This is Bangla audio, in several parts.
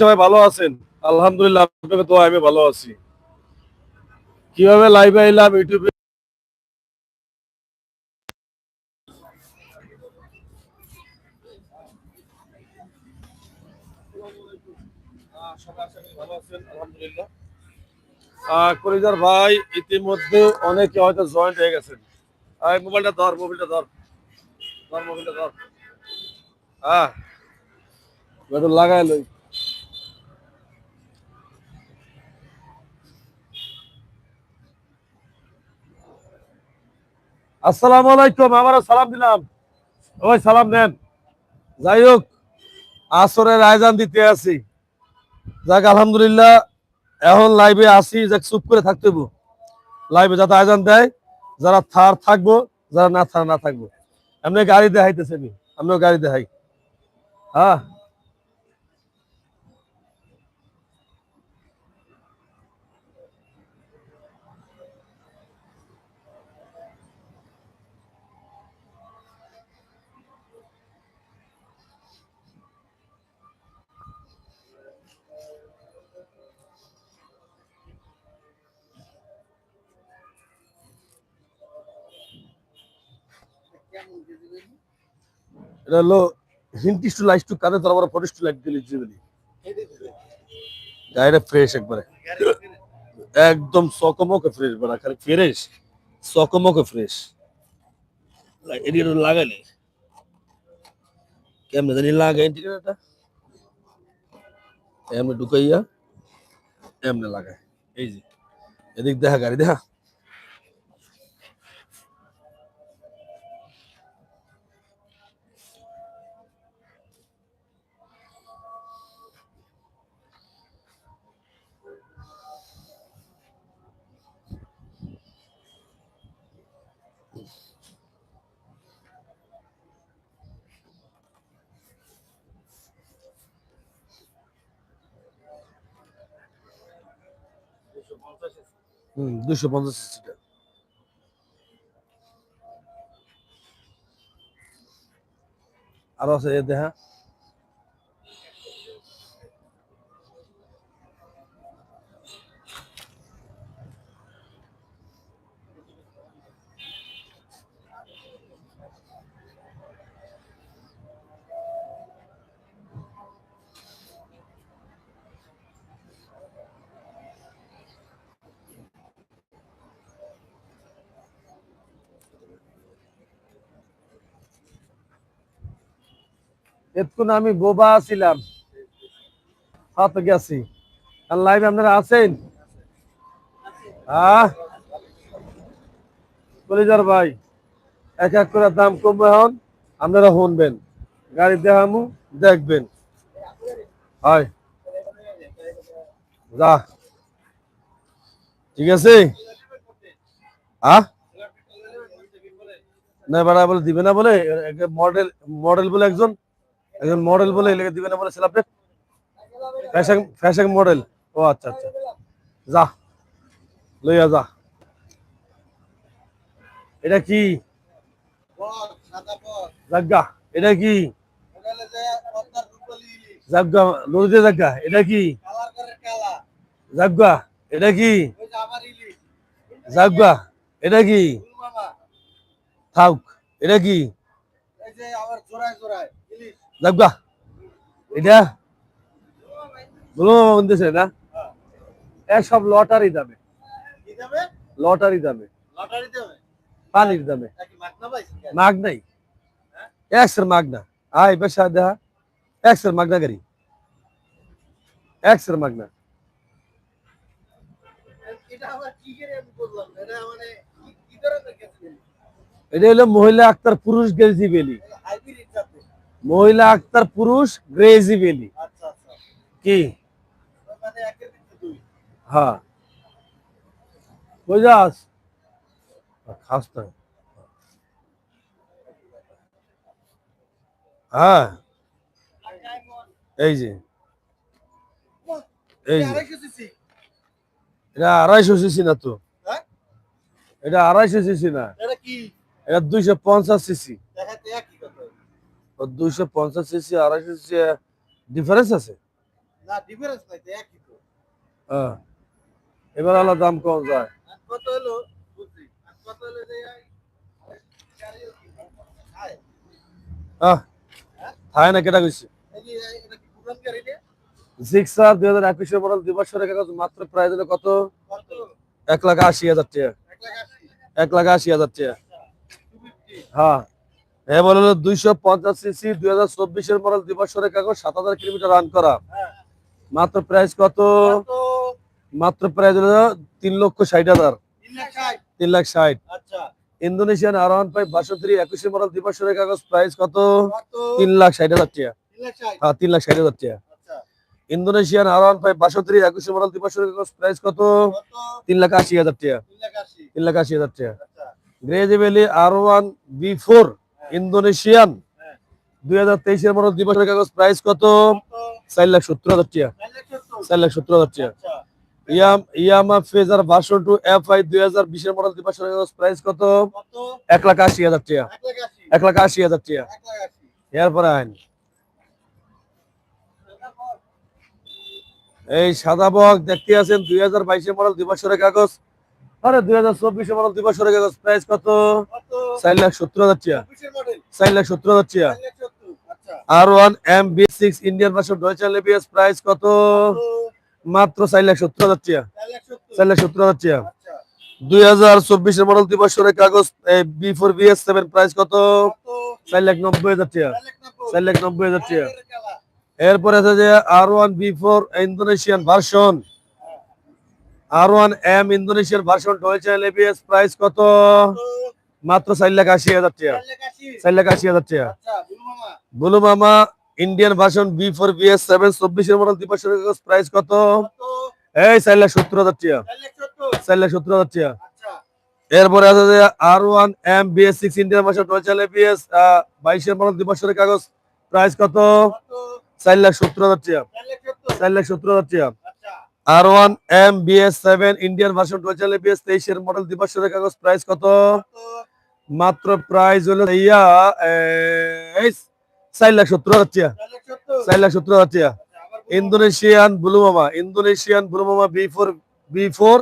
সবাই ভালো আছেন? আলহামদুলিল্লাহ আপনাকে তো আমি ভালো আছি। কীভাবে লাইভে এলাম ইউটিউবে ভাই, ইতিমধ্যে অনেকে হয়তো জয়েন্ট হয়ে গেছেন। মোবাইলটা ধর মোবাইলটা ধর। ধর মোবাইলটা ধর। হ্যাঁ লাগাই লই। আসসালামু আলাইকুম আমারও সালাম দিলাম। ওই সালাম দেন। যাই হোক, আসরের আয়োজন দিতে আছি যাক, আলহামদুলিল্লাহ, এখন লাইভে আসি, যাক, চুপ করে থাকতে। লাইভে যাতে আয়োজন দেয়, যারা থার থাকব, যারা না থার না থাকব। এমনি গাড়ি দেখাইতেছে আমি আমিও গাড়ি দেখাই। হ্যাঁ? এটা হলো হিন্টিস টু লাইস টু কানে তোর আমার ফরিস টু লাইট দিলি জিবলি গাড়িটা ফ্রেশ একবারে। একদম সকমকে ফ্রেশ বড় খালি ফ্রেশ সকমকে ফ্রেশ এদিকে লাগাইলে কেমনে জানি লাগাই টিকেটটা এমনি ঢুকাইয়া এমনি লাগায় এই যে এদিক দেখা গাড়ি দেখা? হুম দুশো পঞ্চাশ সিসিটা আরও আছে এ দেখা। এতক্ষণ আমি বোবা ছিলাম। হাতে গেছি। আর লাইভে আপনারা আছেন? হ্যাঁ কলিজার ভাই, এক এক করে দাম কমবে এখন। আপনারা শুনবেন। গাড়ি দেখামু, দেখবেন। হয় যা। ঠিক আছে? হ্যাঁ না, বেড়া বলে দিবে না বলে মডেল মডেল বলে একজন একজন মডেল বলে এলাকা দিবে না বলে সেলাপে ফ্যাশন ফ্যাশন মডেল ও আচ্ছা আচ্ছা। যা, লইয়া যা। এটা কি? জাগা এটা কি? জাগা নদীতে জাগা এটা কি? জাগা এটা কি? জাগা এটা কি? থাক। এটা কি? জাগা এটা? বলো বলতেছে না এ সব লটারি দামে। লটারি দামে। পানির দামে। মাগ নাই। একশের মাগ না আয় বেশা দেখা একশের মাগ না গাড়ি একশের মাগ না? এটা হলো মহিলা আক্তার পুরুষ গেজি বেলি। মহিলা আক্তার পুরুষ গ্রেজি বেলি। কি? হ্যাঁ। বুঝাস খাস হ্যাঁ। এই যে। এই যে। এটা আড়াইশো সিসি না তো? হ্যাঁ? এটা আড়াইশো সিসি না? এটা দুইশো পঞ্চাশ সিসি। দুইশো পঞ্চাশ সিসি আড়াইশো সিসি ডিফারেন্স আছে? না ডিফারেন্স নাই একই তো। হ্যাঁ। এবার আলাদা দাম কম যায়। কত হলো? কত হলো যে থায় না কেটা কইছি? জিক্সার দুই হাজার একুশে মডেল দুই বছরের কাগজ মাত্র প্রাইস হলো কত? এক লাখ আশি হাজার টাকা। এক লাখ আশি। হাজার টাকা। হ্যাঁ। এ বলে দুইশো পঞ্চাশ সিসি দুই হাজার চব্বিশের মডেল দুই বছরের কাগজ সাত হাজার কিলোমিটার রান করা। মাত্র প্রাইস কত? মাত্র প্রাইস হলো তিন লক্ষ ষাট হাজার। তিন লাখ ষাট। আচ্ছা। ইন্দোনেশিয়ান আর ওয়ান ফাইভ বাষট্টি একুশে মডেল দুই বছরের কাগজ প্রাইস কত? তিন লাখ ষাট হাজার টাকা। হ্যাঁ তিন লাখ ষাট হাজার টাকা। আচ্ছা। ইন্দোনেশিয়ান আর ওয়ান ফাইভ বাষট্টি একুশে মডেল দুই বছরের কাগজ প্রাইস কত? তিন লাখ আশি হাজার টাকা। তিন লাখ আশি। হাজার টাকা। গ্রেজেবেলি R one B four Indonesian. দুই হাজার তেইশের দুই বছরের কাগজ প্রাইস কত? চার লাখ সত্তর হাজার টাকা। চার লাখ সত্তর হাজার টাকা। আচ্ছা yam Yamaha Fazer version two F I দুই কাগজ এক লাখ এক লাখ আইন। এই সাদা বক দেখতে আছেন দুই হাজার বাইশের মডেল দুই বছরের কাগজ। আরে দুই হাজার চব্বিশের মডেল দুই বছরের কাগজ প্রাইস কত? চার লাখ সত্তর হাজার মডেল চার লাখ সত্তর হাজার সত্তর আচ্ছা। R one M B six Indian version ডয়চার লেবিএস প্রাইস কত? মাত্র চার লাখ সত্তর হাজার টাকা। চার লাখ সত্তর। হাজার টাকা। আচ্ছা। দুই হাজার চব্বিশের মডেল দুই বছরের কাগজ B four B S seven price কত? চার লাখ নব্বই হাজার টাকা। চার লাখ নব্বই। হাজার কালা এরপরে আছে যে R one B four Indonesian version R one M Indonesian version ডয়চার লেবিএস প্রাইস কত? মাত্র চার লাখ আশি হাজার টাকা। চার লাখ আশি। হাজার টাকা। আচ্ছা বুলু মামা। Indian version B four B S seven চব্বিশের মডেল কাগজ প্রাইস কত? এই চার লাখ সত্তর হাজার টাকা। চার লাখ সত্তর। হাজার টাকা। আচ্ছা। এরপরে আছে যে R one M BS six Indian version ডয়চার লেবিএস বাইশের মডেল দুই বছরের কাগজ প্রাইস কত? চার লাখ সত্তর হাজার টাকা। চার লাখ সত্তর হাজার টাকা। R one M BS seven Indian version ডোচাল BS তেইশের মডেল দিবসের কাগজ প্রাইস কত? মাত্র প্রাইস হলো ইয়া চার লাখ সত্তর হাজার চার লাখ সত্তর হাজার ইন্দোনেশিয়ান ব্লু মামা, ইন্দোনেশিয়ান ব্লু মামা বি ফোর বি ফোর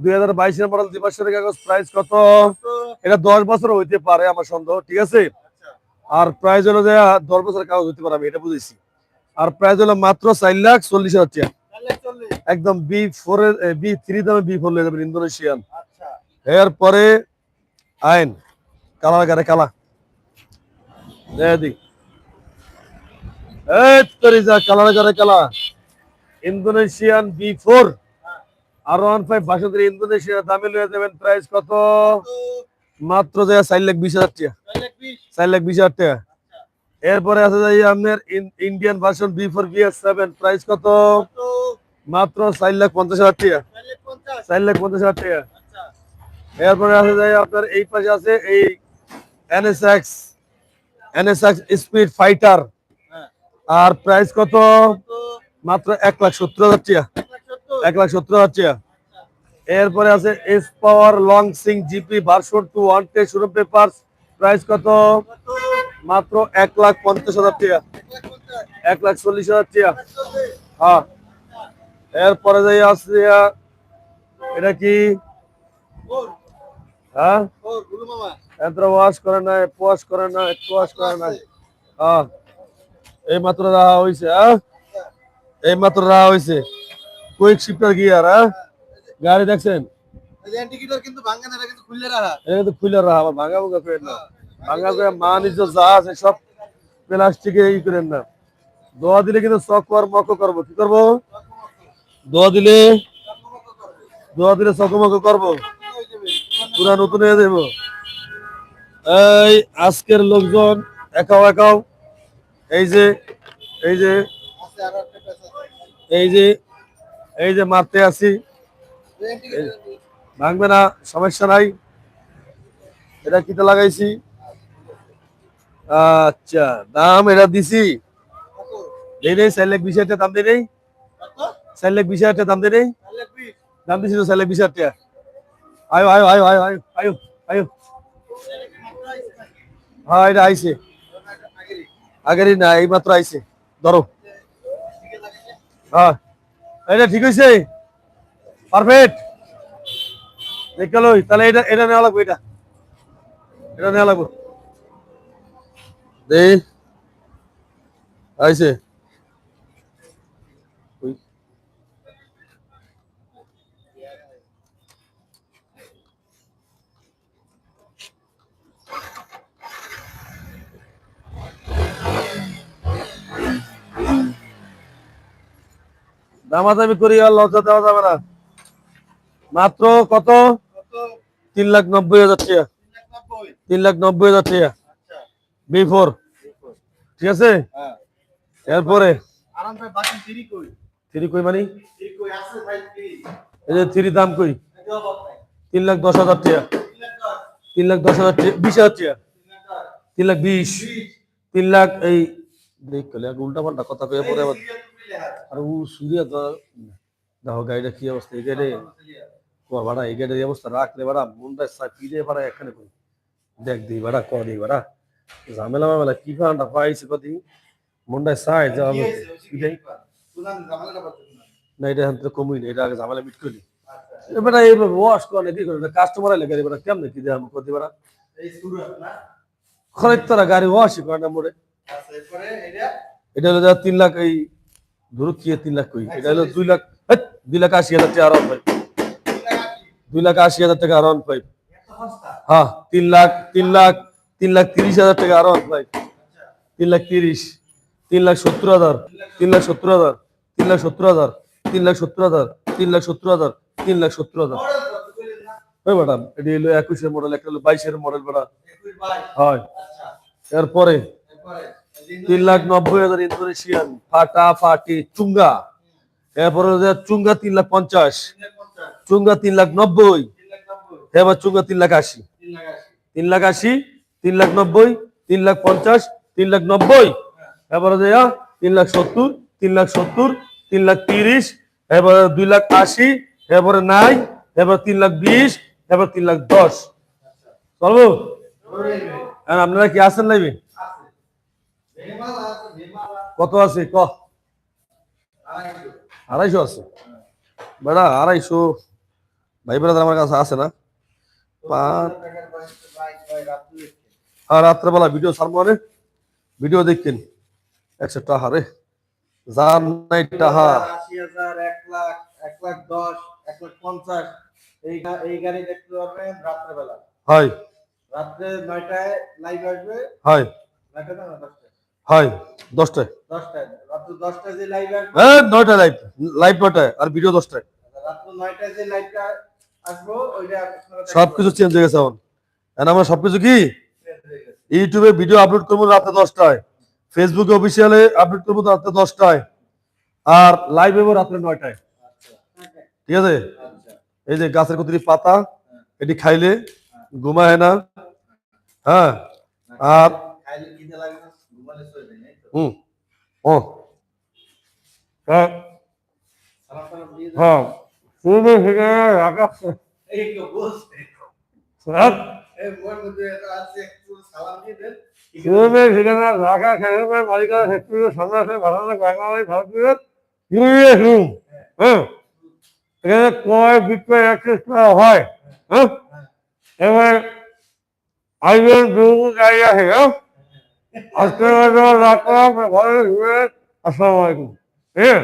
দুই হাজার বাইশের মডেল দিবসের কাগজ প্রাইস কত? এটা দশ বছর হইতে পারে আমার সন্দেহ, ঠিক আছে? আর প্রাইস হলো যে দশ বছরের কাগজ হইতে পারে, আমি এটা বুঝেছি। আর প্রাইস হলো মাত্র চার লাখ চল্লিশ হাজার একদম বি ফোর এর বি থ্রি দামে বি ফোর যাবেন ইন্দোনেশিয়ান। আচ্ছা। এরপরে আইন কালা গারে কালা দেদি এই তোরি কালা Indonesian B four R one five বাসন্তী ইন্দোনেশিয়ার দামে লয়ে যাবেন প্রাইস কত? মাত্র যায় চার লাখ বিশ হাজার টাকা। চার লাখ বিশ। চার লাখ বিশ হাজার টাকা। এরপরে আছে যাই আপনার Indian version B four B S seven price কত? মাত্র চার লাখ পঞ্চাশ হাজার টাকা। চার লাখ পঞ্চাশ হাজার টাকা। এরপরে আছে যাই আপনার এই পাশে আছে এই এনএসএক্স এনএসএক্স স্পিড ফাইটার আর প্রাইস কত? মাত্র এক লাখ সত্তর হাজার টাকা। এক লাখ সত্তর হাজার টাকা। এরপরে আছে এস পাওয়ার লং সিং জিপি ভার্সন টু ওয়ান টে শোরুম পেপার প্রাইস কত? মাত্র এক লাখ পঞ্চাশ হাজার টাকা। এক লাখ চল্লিশ হাজার টাকা। হ্যাঁ। এরপরে যাই আহ, এটা কি? হ্যাঁ? ওয়াশ করে করে না একটু ওয়াশ করে হ্যাঁ। এই মাত্র রাহা হইছে হ্যাঁ? এই মাত্র রাহা হইছে। কুইক শিফটার গিয়ার হ্যাঁ? গাড়ি দেখছেন? খুলে রাহা আমার ভাঙা করেন না। ভাঙা করে মান ইজ্জত যা আছে সব প্লাস্টিকে ই করেন না। দোয়া দিলে কিন্তু চক কর মক করব। কি করব? দোয়া দিলে দোয়া দিলে চকমক করব। পুরা নতুন হয়ে যাব এই আজকের লোকজন একাও একাও, এই যে এই যে এই যে এই যে মারতে এই ভাঙবে না, সমস্যা নাই। এটা কিটা লাগাইছি? আচ্ছা দাম এটা দিছি। কত দেই বিশ হাজার দাম দেই কত চার লাখ বিশ হাজার দাম বিশ দাম দিছি তো চার লাখ বিশ হাজার টাকা। আয়ো আয়ো আয়ো আয়ো আয়ো আয়ো আয়ো। হ্যাঁ এটা আইছে। আগেরই না এই মাত্র আইছে। ধরো। হ্যাঁ এটা ঠিক হয়েছে পারফেক্ট। দেখে লই, তাহলে এটা এটা নেওয়া লাগবে, এটা। এটা নেওয়া লাগবে। দে। আইছে। দামাদামি করি আর লজ্জা দেওয়া যাবে না। মাত্র কত? তিন লাখ নব্বই হাজার টাকা। তিন লাখ নব্বই হাজার টাকা। আচ্ছা বি ফোর ঠিক আছে? এরপরে? থ্রি কই মানি? এই যে থ্রি দাম কই? তিন লাখ দশ হাজার টাকা। তিন লাখ দশ হাজার বিশ হাজার টাকা। তিন লাখ বিশ। তিন লাখ এই দেখ উল্টা পাল্টা কথা কয়ে পরে আবার আর ও সুরিয়া তো দেখো গাড়িটা কি অবস্থা, এই গাড়ি কর বাড়া এই গাড়ির অবস্থা রাখলে বাড়া মনটা পিড়ে বাড়া এখানে কই দেখ দিই বাড়া ক দিই বাড়া ঝামেলা মামেলা, কি ফান্ডা পাইছে কদি মনটা সাই যা কি হয়েছে ওই কি যাই সুনান জামালাটা পাচ্ছেন না, এটা হাতে কমই না, এটা আগে ঝামেলা মিট করি। এবারে এই ওয়াশ করে কি করে? কাস্টমার আইলে গাড়ি বাড়া কেমনে কি দেয় কদি বাড়া তারা গাড়ি ওয়াশ করে না মোড়ে এটা হলো তিন লাখ এই ধরো কি তিন লাখ কই? এটা হলো দুই লাখ দুই লাখ আশি হাজার টাকা আরাম পাই দুই লাখ আশি হাজার টাকা আরাম পাই হ্যাঁ তিন লাখ তিন লাখ তিন লাখ তিরিশ হাজার টাকা আরাম পাই তিন লাখ তিরিশ, তিন লাখ সত্তর হাজার, তিন লাখ সত্তর হাজার, তিন লাখ সত্তর হাজার, তিন লাখ সত্তর হাজার, তিন লাখ সত্তর হাজার, তিন লাখ সত্তর হাজার। ওই ম্যাডাম, এটি হলো একুশের মডেল, একটা হলো বাইশের মডেল, ম্যাডাম। হয়। এরপরে? তিন লাখ নব্বই হাজার ইন্দোনেশিয়ান ফাটা ফাটি চুঙ্গা এরপরে চুঙ্গা তিন লাখ পঞ্চাশ চুঙ্গা তিন লাখ নব্বই এবার চুঙ্গা তিন লাখ আশি তিন লাখ আশি তিন লাখ নব্বই তিন লাখ পঞ্চাশ তিন লাখ নব্বই এবারে দেয়া তিন লাখ সত্তর তিন লাখ সত্তর তিন লাখ তিরিশ এবারে দুই লাখ আশি এবারে নাই এবার তিন লাখ বিশ এবার তিন লাখ দশ আর আপনারা কি আসেন লাইবে আছে ভেমালা আছে ভেমালা কত আছে? ক? আড়াইশো আছে। বেড়া আড়াইশো। ভাই বেড়া আমার কাছে আছে না। আর রাত্রেবেলা ভিডিও সারবো মানে ভিডিও দেখতেন একশো টাকা রে। যার নাই টাহা আশি হাজার এক লাখ এক লাখ দশ এক লাখ পঞ্চাশ এই এই গাড়ি দেখতে পারবেন রাত্রেবেলা হয়। রাত্রে নয়টায় লাইভ আসবে। হয়। নয়টা না দশটায়? হয় দশটায়। হ্যাঁ নয়টায় লাইভ লাইভ নয়টায় আর ভিডিও দশটায়। সবকিছু চেঞ্জ হয়ে গেছে এখন। এখন আমরা সবকিছু কি? পাবেন। ইউটিউবে ভিডিও আপলোড করব রাতে দশটায়। ফেসবুকে অফিসিয়ালে আপলোড করব রাতে দশটায়। আর লাইভ রাত্রে নয়টায়। আচ্ছা। ঠিক আছে? আচ্ছা। এই যে গাছের কতরি পাতা এটি খাইলে ঘুমায় না। হ্যাঁ। আর খাইলে খিদে লাগে না ঘুমালে চলে নাই তো হুম ও। হ্যাঁ। হ্যাঁ। তুমি সেখানে রাখা। হ্যাঁ। সেখানে রাখা খেলে মালিকানা ফ্যাক্টরি সামনে আসে ভালো না বাংলাদেশ ভারতীয় ইউএস রুম হ্যাঁ। এখানে ক্রয় বিক্রয় অ্যাক্সেস করা হয় হ্যাঁ। এবার আইবেন দুর্গ গাড়ি আছে হ্যাঁ। আজকে রাখলাম ভালো আসসালামু আলাইকুম হ্যাঁ